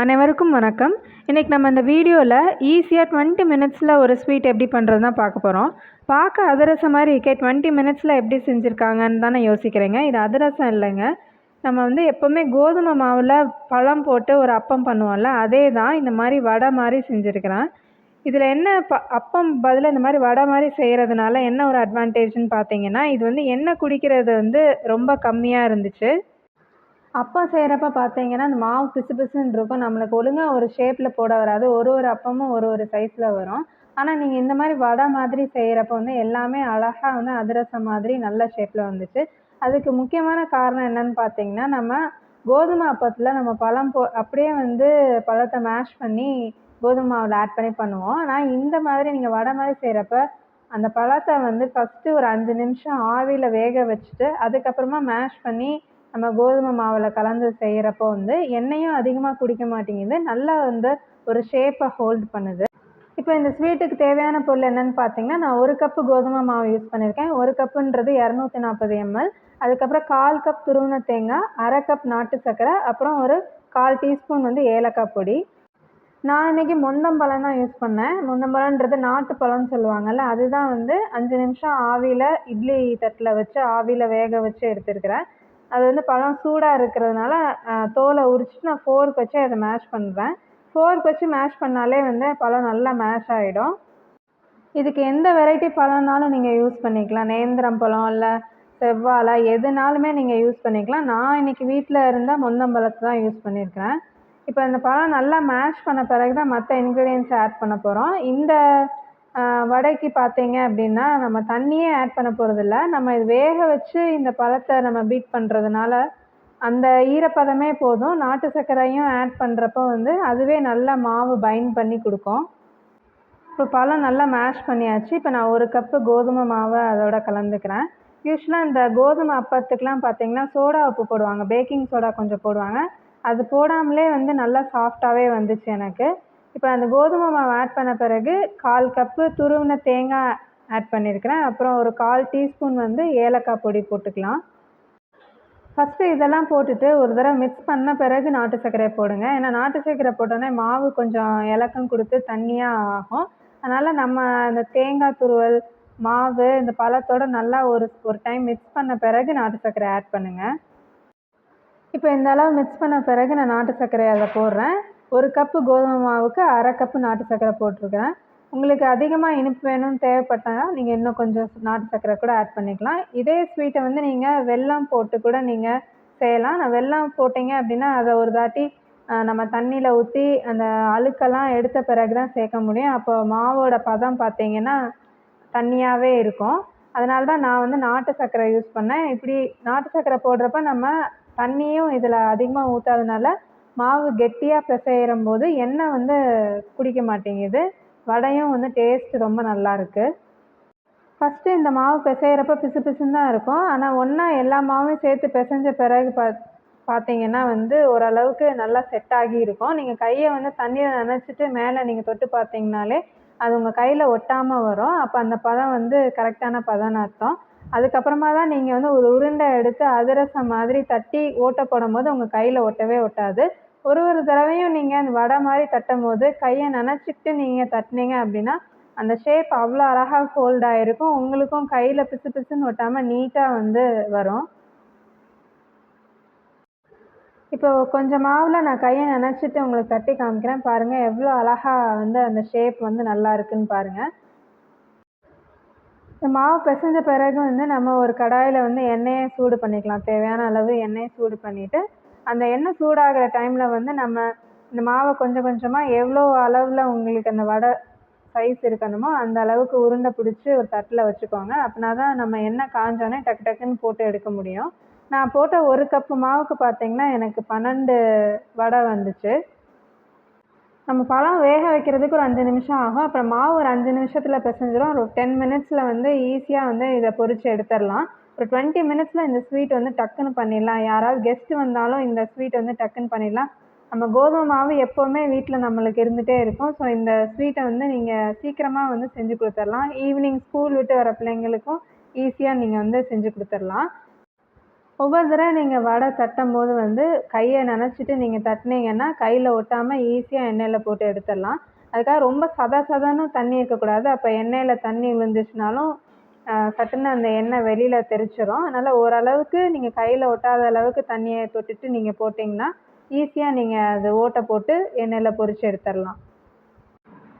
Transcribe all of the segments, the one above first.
அனைவருக்கும் வணக்கம். இன்றைக்கி நம்ம இந்த வீடியோவில் ஈஸியாக டுவெண்ட்டி மினிட்ஸில் ஒரு ஸ்வீட் எப்படி பண்ணுறது தான் பார்க்க போகிறோம் பார்க்க அதிரசம் மாதிரி இருக்கே டுவெண்ட்டி மினிட்ஸில் எப்படி செஞ்சுருக்காங்கன்னு தானே யோசிக்கிறேங்க. இது அதிரசம் இல்லைங்க. நம்ம வந்து எப்போவுமே கோதுமை மாவில் பழம் போட்டு ஒரு அப்பம் பண்ணுவோம்ல அதே தான் இந்த மாதிரி வடை மாதிரி செஞ்சுருக்கிறேன். இதில் என்ன ப அப்பம் பதில் இந்த மாதிரி வடை மாதிரி செய்கிறதுனால என்ன ஒரு அட்வான்டேஜ்னு பார்த்தீங்கன்னா இது வந்து எண்ணெய் குடிக்கிறது வந்து ரொம்ப கம்மியாக இருந்துச்சு. அப்பம் செய்கிறப்ப பார்த்தீங்கன்னா அந்த மாவு பிசு பிசுன்னு இருக்கும். நம்மளுக்கு ஒழுங்காக ஒரு ஷேப்பில் போட வராது. ஒரு ஒரு அப்பமும் ஒரு ஒரு சைஸில் வரும். ஆனால் நீங்கள் இந்த மாதிரி வடை மாதிரி செய்கிறப்ப வந்து எல்லாமே அழகாக வந்து அதிரசம் மாதிரி நல்ல ஷேப்பில் வந்துச்சு. அதுக்கு முக்கியமான காரணம் என்னன்னு பார்த்தீங்கன்னா நம்ம கோதுமை அப்பத்தில் நம்ம பழம் போ அப்படியே வந்து பழத்தை மேஷ் பண்ணி கோதுமை மாவில் ஆட் பண்ணி பண்ணுவோம். ஆனால் இந்த மாதிரி நீங்கள் வடை மாதிரி செய்கிறப்ப அந்த பழத்தை வந்து ஃபஸ்ட்டு ஒரு அஞ்சு நிமிஷம் ஆவியில் வேக வச்சுட்டு அதுக்கப்புறமா மேஷ் பண்ணி நம்ம கோதுமை மாவில் கலந்து செய்கிறப்போ வந்து எண்ணெயும் அதிகமாக குடிக்க மாட்டேங்குது. நல்லா வந்து ஒரு ஷேப்பை ஹோல்ட் பண்ணுது. இப்போ இந்த ஸ்வீட்டுக்கு தேவையான பொருள் என்னன்னு பார்த்தீங்கன்னா நான் ஒரு கப்பு கோதுமை மாவு யூஸ் பண்ணியிருக்கேன் ஒரு கப்புன்றது இரநூத்தி நாற்பது எம்எல் அதுக்கப்புறம் கால் கப் துருவின தேங்காய் அரை கப் நாட்டு சர்க்கரை அப்புறம் ஒரு கால் டீஸ்பூன் வந்து ஏலக்காய் பொடி. நான் இன்னைக்கு முந்தம்பழம் தான் யூஸ் பண்ணேன். முந்தம்பழன்றது நாட்டு பழம்னு சொல்லுவாங்கல்ல அதுதான் வந்து அஞ்சு நிமிஷம் ஆவியில் இட்லி தட்டில் வச்சு ஆவியில் வேக வச்சு எடுத்துருக்கிறேன். அது வந்து பழம் சூடாக இருக்கிறதுனால தோலை உரிச்சிட்டு நான் ஃபோர்க் வச்சு அதை மேஷ் பண்ணுறேன் ஃபோர்க் வச்சு மேஷ் பண்ணாலே வந்து பழம் நல்லா மேஷ் ஆகிடும் இதுக்கு எந்த வெரைட்டி பழம்னாலும் நீங்கள் யூஸ் பண்ணிக்கலாம். நேந்திரம் பழம் இல்லை செவ்வாழை எதுனாலுமே நீங்கள் யூஸ் பண்ணிக்கலாம். நான் இன்றைக்கி வீட்டில் இருந்தால் முந்தம்பழத்தை தான் யூஸ் பண்ணியிருக்கிறேன் இப்போ இந்த பழம் நல்லா மேஷ் பண்ண பிறகு தான் மற்ற இன்க்ரீடியன்ஸ் ஆட் பண்ண போகிறோம் இந்த வடைக்கு பார்த்தீங்க அப்படின்னா நம்ம தண்ணியே ஆட் பண்ண போகிறதில்ல நம்ம இது வேக வச்சு இந்த பழத்தை நம்ம பீட் பண்ணுறதுனால அந்த ஈரப்பதமே போதும். நாட்டு சர்க்கரையும் ஆட் பண்ணுறப்போ வந்து அதுவே நல்லா மாவு பைண்ட் பண்ணி கொடுக்கும். இப்போ பழம் நல்லா மேஷ் பண்ணியாச்சு. இப்போ நான் ஒரு கப்பு கோதுமை மாவை அதோட கலந்துக்கிறேன். யூஸ்வலாக இந்த கோதுமை அப்பத்துக்கெலாம் பார்த்தீங்கன்னா சோடா உப்பு போடுவாங்க. பேக்கிங் சோடா கொஞ்சம் போடுவாங்க. அது போடாமலே வந்து நல்லா சாஃப்டாகவே வந்துச்சு எனக்கு. இப்போ அந்த கோதுமை மாவு ஆட் பண்ண பிறகு கால் கப்பு துருவின தேங்காய் ஆட் பண்ணியிருக்கிறேன் அப்புறம் ஒரு கால் டீஸ்பூன் வந்து ஏலக்காய் பொடி போட்டுக்கலாம். ஃபஸ்ட்டு இதெல்லாம் போட்டுட்டு ஒரு தடவை மிக்ஸ் பண்ண பிறகு நாட்டு சர்க்கரை போடுங்க. ஏன்னா நாட்டு சர்க்கரை போட்டோன்னே மாவு கொஞ்சம் இலக்கம் கொடுத்து தண்ணியாக ஆகும். அதனால் நம்ம அந்த தேங்காய் துருவல் மாவு இந்த பழத்தோட நல்லா ஒரு ஒரு டைம் மிக்ஸ் பண்ண பிறகு நாட்டு சர்க்கரை ஆட் பண்ணுங்கள் இப்போ இந்த அளவு மிக்ஸ் பண்ண பிறகு நான் நாட்டு சர்க்கரை அதை போடுறேன். ஒரு கப்பு கோதுமை மாவுக்கு அரை கப்பு நாட்டு சர்க்கரை போட்டிருக்கிறேன். உங்களுக்கு அதிகமாக இனிப்பு வேணும்னு தேவைப்பட்டால் நீங்கள் இன்னும் கொஞ்சம் நாட்டு சர்க்கரை கூட ஆட் பண்ணிக்கலாம். இதே ஸ்வீட்டை வந்து நீங்கள் வெல்லம் போட்டு கூட நீங்கள் செய்யலாம். நான் வெல்லம் போட்டிங்க அப்படின்னா அதை ஒரு தாட்டி நம்ம தண்ணியில் ஊற்றி அந்த அழுக்கெல்லாம் எடுத்த பிறகு தான் சேர்க்க முடியும். அப்போ மாவோட பதம் பார்த்தீங்கன்னா தண்ணியாகவே இருக்கும். அதனால தான் நான் வந்து நாட்டு சர்க்கரை யூஸ் பண்ணேன். இப்படி நாட்டு சர்க்கரை போடுறப்ப நம்ம தண்ணியும் இதில் அதிகமாக ஊற்றாதனால மாவு கெட்டியாக பிசையிறும் போது எண்ணெய் வந்து குடிக்க மாட்டேங்குது. வடையும் வந்து டேஸ்ட் ரொம்ப நல்லா இருக்குது ஃபஸ்ட்டு இந்த மாவு பிசையிறப்ப பிசு பிசுன்னு தான் இருக்கும். ஆனால் ஒன்றா எல்லா மாவும் சேர்த்து பிசைஞ்ச பிறகு பா பார்த்தீங்கன்னா வந்து ஓரளவுக்கு நல்லா செட் ஆகி இருக்கும். நீங்கள் கையை வந்து தண்ணியில் நினச்சிட்டு மேலே நீங்கள் தொட்டு பார்த்தீங்கனாலே அது உங்கள் கையில் ஒட்டாமல் வரும். அப்போ அந்த பதம் வந்து கரெக்டான பதம்னு அர்த்தம். அதுக்கப்புறமா தான் நீங்கள் வந்து ஒரு உருண்டை எடுத்து அதிரசம் மாதிரி தட்டி ஓட்டை போடும்போது உங்கள் கையில் ஒட்டவே ஒட்டாது. ஒரு ஒரு தடவையும் நீங்கள் அந்த வடை மாதிரி தட்டும் போது கையை நனைச்சிக்கிட்டு நீங்கள் தட்டினீங்க அப்படின்னா அந்த ஷேப் அவ்வளோ அழகாக ஃபோல்ட் ஆகிருக்கும் உங்களுக்கும் கையில் பிசு பிசுன்னு ஒட்டாமல் நீட்டாக வந்து வரும். இப்போ கொஞ்சம் மாவில் நான் கையை நினச்சிட்டு உங்களுக்கு தட்டி காமிக்கிறேன். பாருங்கள் எவ்வளோ அழகாக வந்து அந்த ஷேப் வந்து நல்லா இருக்குன்னு பாருங்கள் இந்த மாவு பிசைஞ்ச பிறகு வந்து நம்ம ஒரு கடாயில் வந்து எண்ணெயை சூடு பண்ணிக்கலாம். தேவையான அளவு எண்ணெயை சூடு பண்ணிவிட்டு அந்த எண்ணெய் சூடாகிற டைமில் வந்து நம்ம இந்த மாவை கொஞ்சம் கொஞ்சமாக எவ்வளோ அளவில் உங்களுக்கு அந்த வடை சைஸ் இருக்கணுமோ அந்த அளவுக்கு உருண்டை பிடிச்சி ஒரு தட்டில் வச்சுக்கோங்க. அப்படின்னா தான் நம்ம எண்ணெய் காஞ்சோடனே டக்கு டக்குன்னு போட்டு எடுக்க முடியும். நான் போட்ட ஒரு கப்பு மாவுக்கு பார்த்தீங்கன்னா எனக்கு பன்னெண்டு வடை வந்துச்சு. நம்ம பழம் வேக வைக்கிறதுக்கு ஒரு அஞ்சு நிமிஷம் ஆகும். அப்புறம் மாவு ஒரு அஞ்சு நிமிஷத்தில் பிசைஞ்சிரும். ஒரு டென் மினிட்ஸில் வந்து ஈஸியாக வந்து இதை பொறிச்சு எடுத்துடலாம். ஒரு டுவெண்ட்டி மினிட்ஸில் இந்த ஸ்வீட் வந்து டக்குன்னு பண்ணிடலாம். யாராவது கெஸ்ட்டு வந்தாலும் இந்த ஸ்வீட் வந்து டக்குன்னு பண்ணிடலாம். நம்ம கோதுமை மாவு எப்போவுமே வீட்டில் நம்மளுக்கு இருந்துகிட்டே இருக்கும். ஸோ இந்த ஸ்வீட்டை வந்து நீங்கள் சீக்கிரமாக வந்து செஞ்சு கொடுத்துர்லாம் ஈவினிங் ஸ்கூல் விட்டு வர பிள்ளைங்களுக்கும் ஈஸியாக நீங்கள் வந்து செஞ்சு கொடுத்துர்லாம் ஒவ்வொரு தடவை நீங்கள் வடை தட்டும்போது வந்து கையை நினச்சிட்டு நீங்கள் தட்டினீங்கன்னா கையில் ஒட்டாமல் ஈஸியாக எண்ணெயில் போட்டு எடுத்துடலாம். அதுக்காக ரொம்ப சத சதன்னு தண்ணி இருக்கக்கூடாது அப்போ எண்ணெயில் தண்ணி விழுந்துச்சுனாலும் சட்டுன்னு அந்த எண்ணெய் வெளியில் தெரிச்சிடும் அதனால் ஓரளவுக்கு நீங்கள் கையில் ஒட்டாத அளவுக்கு தண்ணியை தொட்டுட்டு நீங்கள் போட்டிங்கன்னா ஈஸியாக நீங்கள் அது ஓட்டை போட்டு எண்ணெயில் பொரிச்சு எடுத்துடலாம்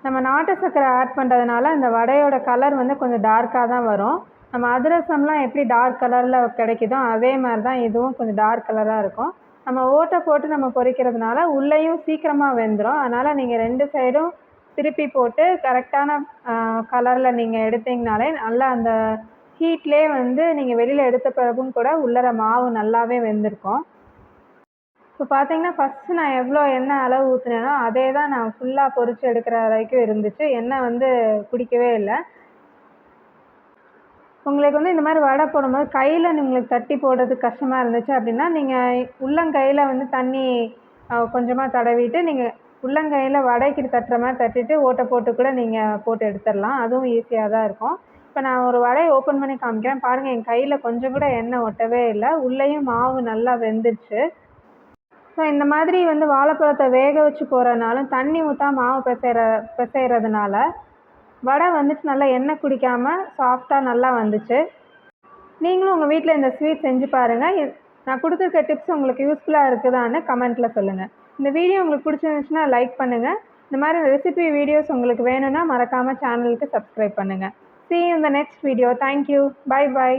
நம்ம நாட்டு சர்க்கரை ஆட் பண்ணுறதுனால இந்த வடையோட கலர் வந்து கொஞ்சம் டார்க்காக தான் வரும். நம்ம அதிரசம்லாம் எப்படி டார்க் கலரில் கிடைக்குதோ அதே மாதிரி தான் இதுவும் கொஞ்சம் டார்க் கலராக இருக்கும். நம்ம ஓட்டை போட்டு நம்ம பொரிக்கிறதுனால உள்ளேயும் சீக்கிரமாக வெந்துடும் அதனால் நீங்கள் ரெண்டு சைடும் திருப்பி போட்டு கரெக்டான கலரில் நீங்கள் எடுத்தீங்கனாலே நல்லா அந்த ஹீட்லேயே வந்து நீங்கள் வெளியில் எடுத்த பிறகும் கூட உள்ளர மாவு நல்லாவே வெந்திருக்கும். இப்போ பார்த்தீங்கன்னா ஃபஸ்ட்டு நான் எவ்வளோ எண்ணெய் அளவு ஊற்றினேனோ அதே தான் நான் ஃபுல்லாக பொறிச்சு எடுக்கிற வரைக்கும் இருந்துச்சு. எண்ணெய் வந்து குடிக்கவே இல்லை. உங்களுக்கு வந்து இந்த மாதிரி வடை போடும்போது கையில் உங்களுக்கு தட்டி போடுறதுக்கு கஷ்டமாக இருந்துச்சு அப்படின்னா நீங்கள் உள்ளங்கையில் வந்து தண்ணி கொஞ்சமாக தடவிட்டு நீங்கள் உள்ளங்கையில் வடைக்கு தட்டுற மாதிரி தட்டிட்டு ஓட்டை போட்டு கூட நீங்கள் போட்டு எடுத்துடலாம். அதுவும் ஈஸியாக தான் இருக்கும். இப்போ நான் ஒரு வடையை ஓப்பன் பண்ணி காமிக்கிறேன். பாருங்கள் என் கையில் கொஞ்சம் கூட எண்ணெய் ஒட்டவே இல்லை. உள்ளேயும் மாவு நல்லா வெந்துடுச்சு. ஸோ இந்த மாதிரி வந்து வாழைப்பழத்தை வேக வச்சு போகிறனாலும் தண்ணி ஊற்றா மாவு பிசைகிற பிசைகிறதுனால வடை வந்துட்டு நல்லா எண்ணெய் குடிக்காமல் சாஃப்டாக நல்லா வந்துச்சு. நீங்களும் உங்கள் வீட்டில் இந்த ஸ்வீட் செஞ்சு பாருங்கள் நான் கொடுத்துருக்க டிப்ஸ் உங்களுக்கு யூஸ்ஃபுல்லாக இருக்குதான்னு கமெண்ட்டில் சொல்லுங்கள் இந்த வீடியோ உங்களுக்கு பிடிச்சிருந்துச்சுன்னா லைக் பண்ணுங்கள் இந்த மாதிரி ரெசிபி வீடியோஸ் உங்களுக்கு வேணும்னா மறக்காமல் சேனலுக்கு சப்ஸ்கிரைப் பண்ணுங்கள் சி இந்த next video thank you bye bye